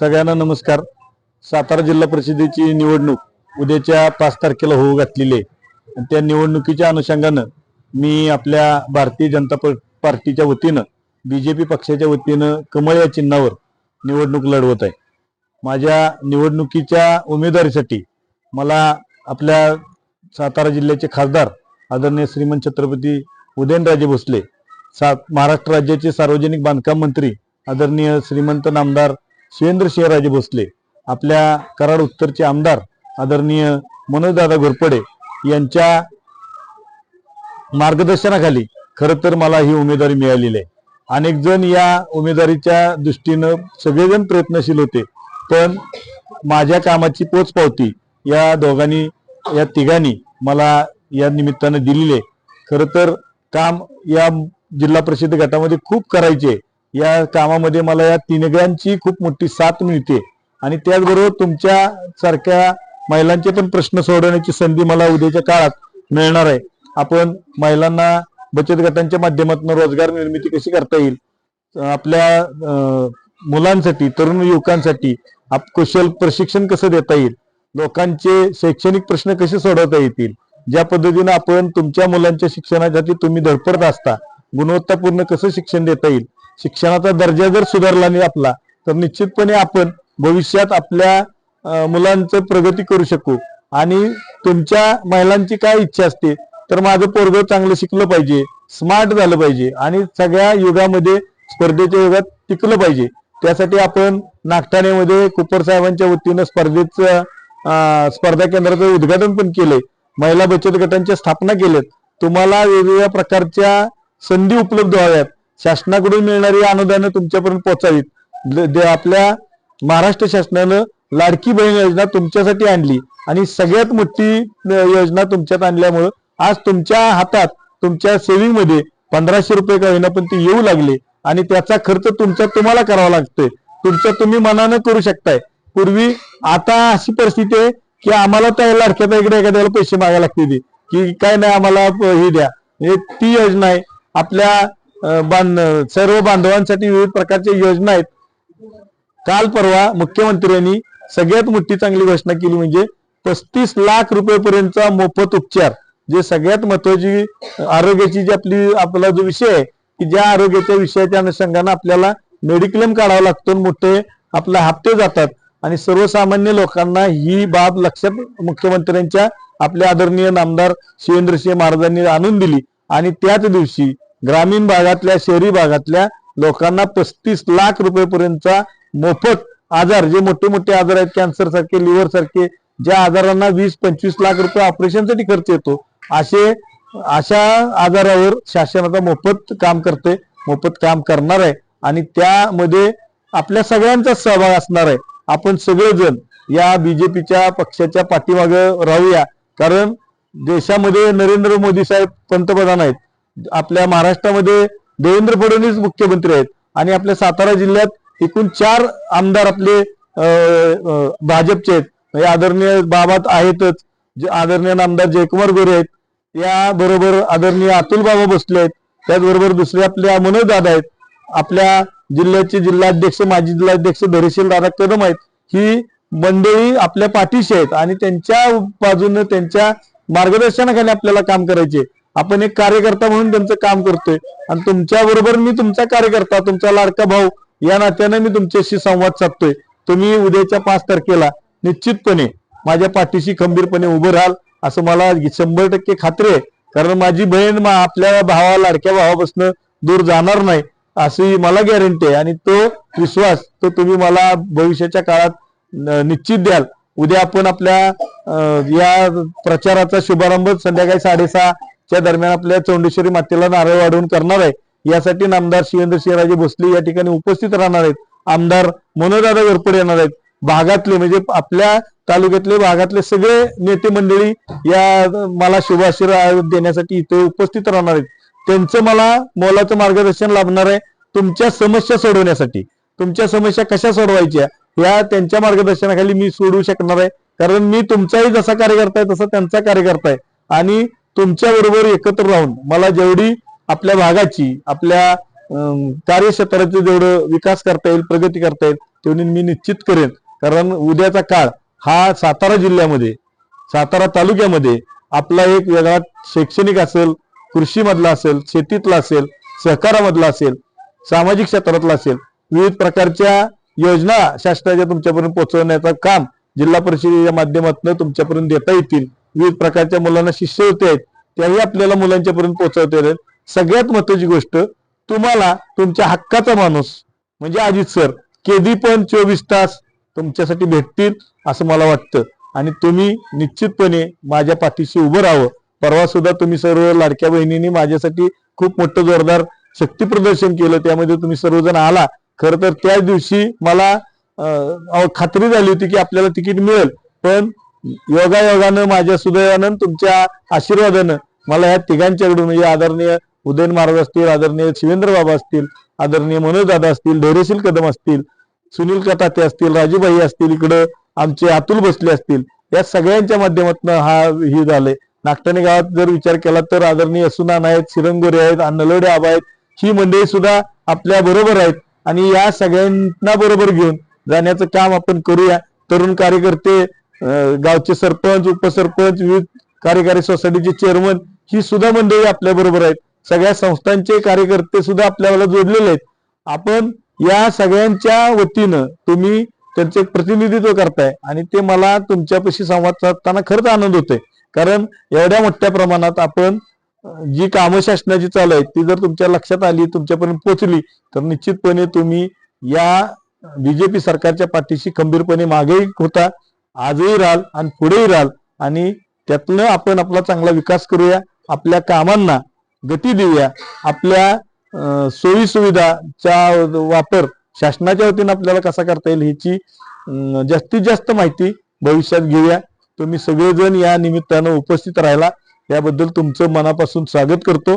सगळ्यांना नमस्कार. सातारा जिल्हा परिषदेची निवडणूक उद्याच्या पाच तारखेला होऊ घातलेली आहे. त्या निवडणुकीच्या अनुषंगानं मी आपल्या भारतीय जनता प- पार्टीच्या वतीनं बी जे पी पक्षाच्या वतीनं कमळ या चिन्हावर निवडणूक लढवत आहे. माझ्या निवडणुकीच्या उमेदवारीसाठी मला आपल्या सातारा जिल्ह्याचे खासदार आदरणीय श्रीमंत छत्रपती उदयनराजे भोसले सा महाराष्ट्र राज्याचे सार्वजनिक बांधकाम मंत्री आदरणीय श्रीमंत नामदार शिवेंद्रसिंहराजे भोसले आपल्या कराड उत्तरचे आमदार आदरणीय मनोजदादा घोरपडे यांच्या मार्गदर्शनाखाली खर तर मला ही उमेदवारी मिळालेली आहे. अनेक जण या उमेदवारीच्या दृष्टीनं सगळेजण प्रयत्नशील होते पण माझ्या कामाची पोचपावती या दोघांनी या तिघांनी मला या निमित्तानं दिलेली आहे. खरं तर काम या जिल्हा परिषद गटामध्ये खूप करायचे या कामामध्ये मला या तिनग्यांची खूप मोठी साथ मिळते. आणि त्याचबरोबर तुमच्या सारख्या महिलांचे पण प्रश्न सोडवण्याची संधी मला उद्याच्या काळात मिळणार आहे. आपण महिलांना बचत गटांच्या माध्यमातून रोजगार निर्मिती कशी करता येईल? आपल्या मुलांसाठी तरुण युवकांसाठी आप कुशल प्रशिक्षण कसं देता येईल? लोकांचे शैक्षणिक प्रश्न कसे सोडवता येतील? ज्या पद्धतीनं आपण तुमच्या मुलांच्या शिक्षणासाठी तुम्ही धडपडत असता गुणवत्तापूर्ण कसं शिक्षण देता येईल? शिक्षणाचा दर्जा जर सुधारला नाही आपला तर निश्चितपणे आपण भविष्यात आपल्या मुलांचं प्रगती करू शकू. आणि तुमच्या महिलांची काय इच्छा असते तर माझं पोरग चांगलं शिकलं पाहिजे स्मार्ट झालं पाहिजे आणि सगळ्या युगामध्ये स्पर्धेच्या युगात टिकलं पाहिजे. त्यासाठी आपण नागठाण्यामध्ये कुपर साहेबांच्या वतीनं स्पर्धेचं स्पर्धा केंद्राचं उद्घाटन पण केलंय. महिला बचत गटांच्या स्थापना केल्यात. तुम्हाला वेगवेगळ्या प्रकारच्या संधी उपलब्ध व्हाव्यात. शासनाकडून मिळणारी अनुदानं तुमच्यापर्यंत पोहोचावीत. आपल्या महाराष्ट्र शासनानं लाडकी बहीण योजना तुमच्यासाठी आणली आणि सगळ्यात मोठी योजना तुमच्यात आणल्यामुळं आज तुमच्या हातात तुमच्या सेव्हिंगमध्ये पंधराशे रुपये का होईना पण ती येऊ लागले आणि त्याचा खर्च तुमचा तुम्हाला करावा लागतोय. तुमचा तुम्ही मनानं करू शकताय. पूर्वी आता अशी परिस्थिती आहे की आम्हाला त्या लाडक्यात इकडे एखाद्याला पैसे मागायला लागतील. की काय नाही आम्हाला ही हे द्या. हे ती योजना आहे. आपल्या बांध सर्व बांधवांसाठी विविध प्रकारच्या योजना आहेत. काल परवा मुख्यमंत्र्यांनी सगळ्यात मोठी चांगली घोषणा केली म्हणजे पस्तीस लाख रुपयेपर्यंतचा मोफत उपचार जे सगळ्यात महत्वाची आरोग्याची जी आपली आपला जो विषय आहे की ज्या आरोग्याच्या विषयाच्या अनुषंगानं आपल्याला मेडिक्लेम काढावा लागतो मोठे आपले हप्ते जातात. आणि सर्वसामान्य लोकांना ही बाब लक्षात मुख्यमंत्र्यांच्या आपल्या आदरणीय नामदार शिवेंद्रसिंह महाराजांनी आणून दिली. आणि त्याच दिवशी ग्रामीण भागातल्या शहरी भागातल्या लोकांना पस्तीस लाख रुपयेपर्यंतचा मोफत आजार जे मोठे मोठे आजार आहेत कॅन्सर सारखे लिव्हर सारखे ज्या आजारांना वीस पंचवीस लाख रुपये ऑपरेशनसाठी खर्च येतो असे अशा आजारावर शासन आता मोफत काम करते मोफत काम करणार आहे. आणि त्यामध्ये आपल्या सगळ्यांचा सहभाग असणार आहे. आपण सगळेजण या बीजेपीच्या पक्षाच्या पाठीमागे राहूया. कारण देशामध्ये नरेंद्र मोदी साहेब पंतप्रधान आहेत. आपल्या महाराष्ट्रामध्ये देवेंद्र फडणवीस मुख्यमंत्री आहेत आणि आपल्या सातारा जिल्ह्यात एकूण चार आमदार आपले भाजपचे आहेत. म्हणजे आदरणीय बाबात आहेतच. जे आदरणीय आमदार जयकुमार गोरे आहेत. या बरोबर आदरणीय अतुल बाबा बसले आहेत. त्याचबरोबर दुसरे आपल्या मनोज दादा आहेत. आपल्या जिल्ह्याचे जिल्हाध्यक्ष माजी जिल्हाध्यक्ष धैर्यशील दादा कदम आहेत. ही मंडळी आपल्या पाठीशी आहेत आणि त्यांच्या बाजूने त्यांच्या मार्गदर्शनाखाली आपल्याला काम करायचे. आपण एक कार्यकर्ता म्हणून त्यांचं काम करतोय. आणि तुमच्या बरोबर मी तुमचा कार्यकर्ता तुमचा लाडका भाऊ या नात्यानं मी तुमच्याशी संवाद साधतोय. तुम्ही उद्याच्या पाच तारखेला निश्चितपणे माझ्या पाठीशी खंबीरपणे उभं राहाल असं मला शंभर टक्के खात्री आहे. कारण माझी बहीण मा- आपल्या भावा लाडक्या भावापासून दूर जाणार नाही अशी मला गॅरंटी आहे. आणि तो विश्वास तो तुम्ही मला भविष्याच्या काळात निश्चित द्याल. उद्या आपण आपल्या या प्रचाराचा शुभारंभ संध्याकाळी साडेसहा च्या दरम्यान आपल्या चौंडेश्वरी मातेला नारळ वाढवून करणार आहे. यासाठी नामदार शिवेंद्र सिंहराजे भोसले या ठिकाणी उपस्थित राहणार आहेत. आमदार मनोदादा घरपडे येणार आहेत. भागातले म्हणजे आपल्या तालुक्यातले भागातले सगळे नेते मंडळी या मला शुभाशीर्वाद देण्यासाठी इथे उपस्थित राहणार आहेत. त्यांचं मला मोलाचं मार्गदर्शन लाभणार आहे तुमच्या समस्या सोडवण्यासाठी. तुमच्या समस्या कशा सोडवायच्या या त्यांच्या मार्गदर्शनाखाली मी सोडवू शकणार आहे. कारण मी तुमचाही जसा कार्यकर्ता आहे तसा त्यांचा कार्यकर्ता आहे. आणि तुमच्या बरोबर एकत्र राहून मला जेवढी आपल्या भागाची आपल्या कार्यक्षेत्राचे जेवढं विकास करता येईल प्रगती करता येईल तेवढी मी निश्चित करेन. कारण उद्याचा काळ हा सातारा जिल्ह्यामध्ये सातारा तालुक्यामध्ये आपला एक वेगळा शैक्षणिक असेल कृषी मधला असेल शेतीतला असेल सहकारामधला असेल सामाजिक क्षेत्रातला असेल विविध प्रकारच्या योजना शासनाच्या तुमच्यापर्यंत पोहोचवण्याचं काम जिल्हा परिषदेच्या माध्यमातून तुमच्यापर्यंत देता येतील. विविध प्रकारच्या मुलांना शिष्यवृत्ती आहेत त्याही आपल्याला मुलांच्या पर्यंत पोहोचवता येईल सगळ्यात महत्वाची गोष्ट तुम्हाला तुमच्या हक्काचा माणूस म्हणजे अजित सर केदी पण चोवीस तास तुमच्यासाठी भेटतील असं मला वाटतं. आणि तुम्ही निश्चितपणे माझ्या पाठीशी उभं राहावं. परवा सुद्धा तुम्ही सर्व लाडक्या बहिणींनी माझ्यासाठी खूप मोठं जोरदार शक्ती प्रदर्शन केलं त्यामध्ये तुम्ही सर्वजण आला. खरं तर त्याच दिवशी मला खात्री झाली होती की आपल्याला तिकीट मिळेल. पण योगायोगानं माझ्या सुदैवानं तुमच्या आशीर्वादानं मला या तिघांच्याकडून म्हणजे आदरणीय उदयन महाराज असतील आदरणीय शिवेंद्र बाबा असतील आदरणीय मनोज दादा असतील धैर्यशील कदम असतील सुनील कटाते असतील राजूभाई असतील इकडं आमचे अतुल बसले असतील या सगळ्यांच्या माध्यमातून हा ही झाले नागठाणे गावात जर विचार केला तर आदरणीय असुनान आहेत शिरंगोरे आहेत अन्नलोडे आबा आहेत ही मंडळी सुद्धा आपल्या बरोबर आहेत. आणि या सगळ्यांना बरोबर घेऊन जाण्याचं काम आपण करूया. तरुण कार्यकर्ते गावचे सरपंच उपसरपंच विविध कार्यकारी सोसायटीचे चेअरमन ही सुद्धा मंडळी आपल्या बरोबर आहेत. सगळ्या संस्थांचे कार्यकर्ते सुद्धा आपल्याला जोडलेले आहेत. आपण या सगळ्यांच्या वतीनं तुम्ही त्यांचे प्रतिनिधित्व करताय आणि ते मला तुमच्यापाशी संवाद साधताना खरंच आनंद होतोय. कारण एवढ्या मोठ्या प्रमाणात आपण जी कामं शासनाची चालू आहेत ती जर तुमच्या लक्षात आली तुमच्यापर्यंत पोहोचली तर निश्चितपणे तुम्ही या बीजेपी सरकारच्या पाठीशी खंबीरपणे मागेही होता. आजही राहाल आणि पुढेही राहाल. आणि त्यातनं आपण आपला चांगला विकास करूया आपल्या कामांना गती देऊया आपल्या सोयी सुविधाचा वापर शासनाच्या वतीनं आपल्याला कसा करता येईल ह्याची जास्तीत जास्त माहिती भविष्यात घेऊया. तुम्ही सगळेजण या निमित्तानं उपस्थित राहिला याबद्दल तुमचं मनापासून स्वागत करतो.